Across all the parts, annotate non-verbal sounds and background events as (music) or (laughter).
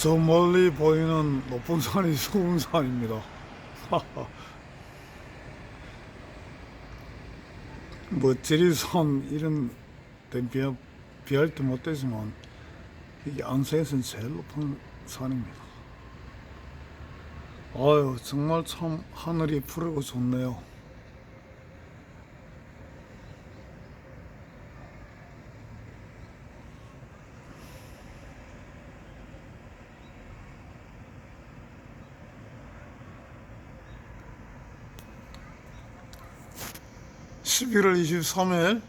저 멀리 보이는 높은 산이 수운산입니다. 뭐 (laughs) 지리산 이런 데 비하, 비할 때 못되지만 이게 안성에서는 제일 높은 산입니다. 아유 정말 참 하늘이 푸르고 좋네요. (11월 23일)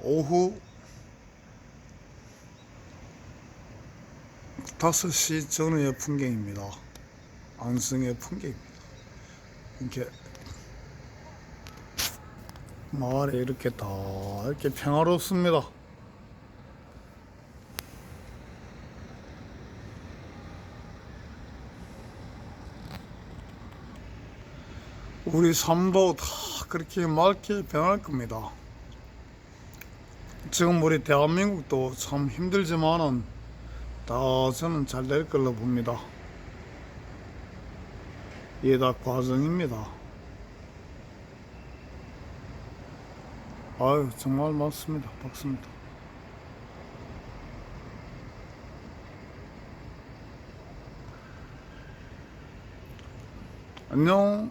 오후 5시 전후의 풍경입니다. 안성의 풍경입니다. 이렇게 마을에 이렇게 다 이렇게 평화롭습니다. 우리 삶도 다 그렇게 맑게 변할 겁니다. 지금 우리 대한민국도 참 힘들지만은 다 저는 잘 될 걸로 봅니다. 이게 다 과정입니다. 아유, 정말 맞습니다. 박습니다. 안녕.